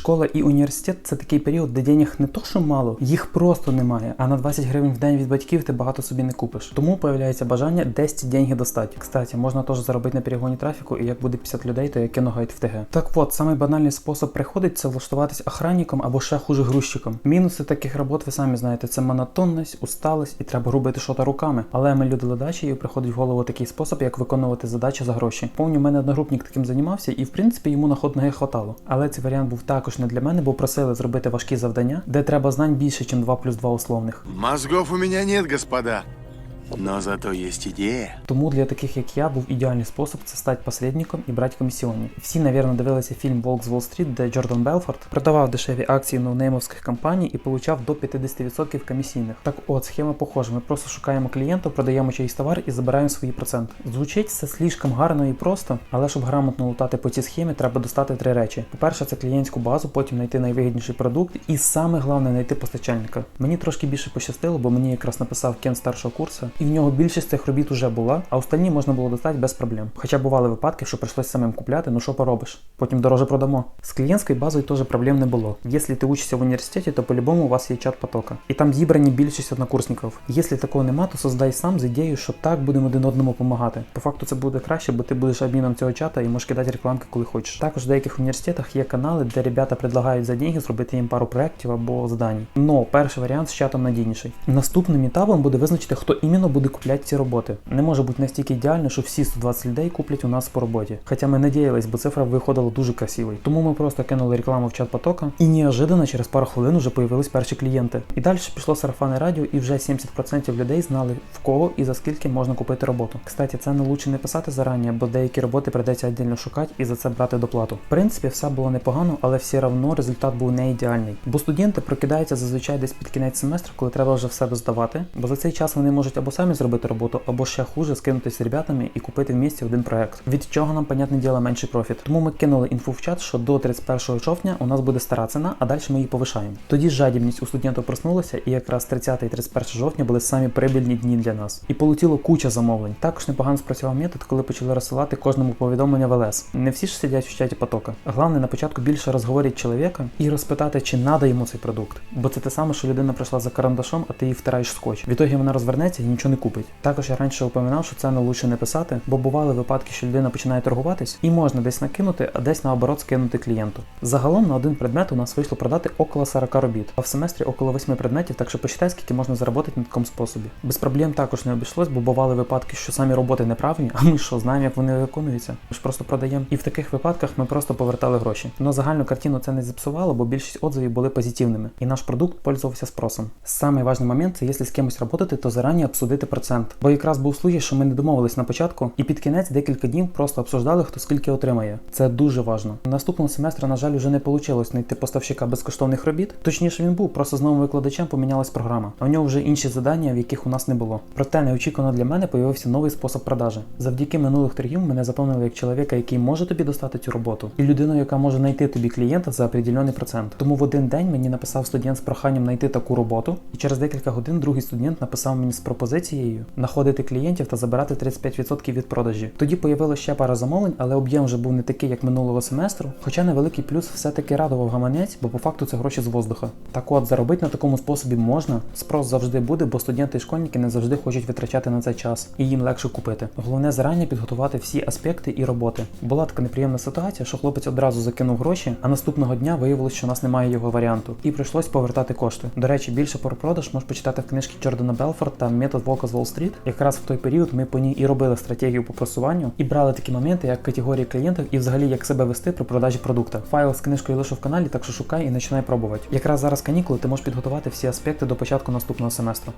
школа і університет це такий період, де денег не то, що мало, їх просто немає. А на 20 гривень в день від батьків ти багато собі не купиш. Тому появляється бажання десь ці деньги достати. Кстати, можна теж заробити на перегоні трафіку, і як буде 50 людей, то я кину гайд в ТГ. Так от, самий банальний спосіб приходить це влаштуватись охранником або ще хуже грузчиком. Мінуси таких робот, ви самі знаєте, це монотонність, усталость і треба робити щось руками. Але ми люди ледачі, і приходить в голову такий спосіб, як виконувати задачі за гроші. Помню, у мене одногрупник таким займався, і в принципі йому на ход ноги хватало. Але цей варіант був також не для мене, бо просили зробити важкі завдання, де треба знань більше, ніж 2 плюс 2 условних. Мозгов у мене нет, господа. Но зато есть идея. Тому для таких як я був ідеальний спосіб це стати посередником і брати комісіонні. Всі, навірно, дивилися фільм Волк з Уолл-стріт, де Джордан Белфорд продавав дешеві акції ноунеймовських компаній і получав до 50% комісійних. Так от, схема похожа. Ми просто шукаємо клієнта, продаємо чийсь товар і забираємо свої проценти. Звучить це слишком гарно і просто, але щоб грамотно лутати по цій схемі, треба достати три речі. По-перше, це клієнтську базу, потім знайти найвигідніший продукт, і саме головне знайти постачальника. Мені трошки більше пощастило, бо мені якраз написав Кен старшого курсу, і в нього більшість цих робіт уже була, а остальні можна було достати без проблем. Хоча бували випадки, що прийшлось самим купляти, ну що поробиш, потім дороже продамо. З клієнтською базою теж проблем не було. Якщо ти учишся в університеті, то по-любому у вас є чат потока. І там зібрані більшість однокурсників. Якщо такого нема, то создай сам з ідеєю, що так будемо один одному допомагати. По факту це буде краще, бо ти будеш адміном цього чата і можеш кидати рекламки, коли хочеш. Також в деяких університетах є канали, де ребята предлагають за деньги зробити їм пару проєктів або задань. Но перший варіант з чатом надійніший. Наступним етапом буде визначити, хто іменно буде купляти ці роботи. Не може бути настільки ідеально, що всі 120 людей куплять у нас по роботі. Хоча ми надіялись, бо цифра виходила дуже красивою. Тому ми просто кинули рекламу в чат потока, і неожиданно через пару хвилин вже появились перші клієнти. І далі пішло сарафанне радіо, і вже 70% людей знали в кого і за скільки можна купити роботу. Кстати, це не лучше не писати зарані, бо деякі роботи придеться віддільно шукати і за це брати доплату. В принципі, все було непогано, але все одно результат був не ідеальний. Бо студенти прокидаються зазвичай десь під кінець семестру, коли треба вже все доздавати. Бо за цей час вони можуть або самі зробити роботу, або ще хуже скинутися з ребятами і купити в місті один проект. Від чого нам, понятне діло, менший профіт. Тому ми кинули інфу в чат, що до 31 жовтня у нас буде стара ціна, а далі ми її повишаємо. Тоді жадібність у студентів проснулася, і якраз 30 і 31 жовтня були самі прибильні дні для нас. І полетіло куча замовлень. Також непогано спрацював метод, коли почали розсилати кожному повідомлення в ЛС. Не всі ж сидять в чаті потока. Головне на початку більше розговорити чоловіка і розпитати, чи надо йому цей продукт. Бо це те саме, що людина прийшла за карандашом, а ти їй втираєш скотч. В ітогі вона розвернеться і нічого не купить. Також я раніше упоминав, що це не лучше не писати, бо бували випадки, що людина починає торгуватись, і можна десь накинути, а десь наоборот скинути клієнту. Загалом на один предмет у нас вийшло продати около 40 робіт, а в семестрі около 8 предметів, так що посчитай, скільки можна заробити на такому способі. Без проблем також не обійшлось, бо бували випадки, що самі роботи неправильні, а ми що знаємо, як вони виконуються. Ми ж просто продаємо. І в таких випадках ми просто повертали гроші. Но загальну картину це не зіпсувало, бо більшість отзивів були позитивними, і наш продукт пользувався спросом. Самий важний момент це якщо з кимось працювати, то зарані обсудити процент. Бо якраз був случай, що ми не домовились на початку, і під кінець декілька днів просто обсуждали, хто скільки отримає. Це дуже важно. Наступного семестру, на жаль, вже не вийшло знайти поставщика безкоштовних робіт. Точніше, він був, просто з новим викладачем помінялась програма. А у нього вже інші завдання, в яких у нас не було. Проте неочікувано для мене появився новий спосіб продажі. Завдяки минулих торгів мене запевнили як чоловіка, який може тобі достати цю роботу, і людину, яка може знайти тобі клієнта за определений процент. Тому в один день мені написав студент з проханням знайти таку роботу, і через декілька годин другий студент написав мені з пропозицією знаходити клієнтів та забирати 35% від продажі. Тоді появилося ще пара замовлень, але об'єм вже був не такий, як минулого семестру. Хоча невеликий плюс все-таки радував гаманець, бо по факту це гроші з воздуха. Так от заробити на такому способі можна. Спрос завжди буде, бо студенти і школьники не завжди хочуть витрачати на це час, і їм легше купити. Головне зарані підготувати всі аспекти і роботи. Була така неприємна ситуація, що хлопець одразу закинув гроші, а наступного дня виявилось, що у нас немає його варіанту, і прийшлось повертати кошти. До речі, більше про продаж можеш почитати в книжці Джордана Белфорта метод Волка з Уолл-стріт. Якраз в той період ми по ній і робили стратегію по просуванню і брали такі моменти, як категорії клієнтів і взагалі як себе вести при продажі продукту. Файл з книжкою лише в каналі, так що шукай і починай пробувати. Якраз зараз канікули ти можеш підготувати всі аспекти до початку наступного семестру.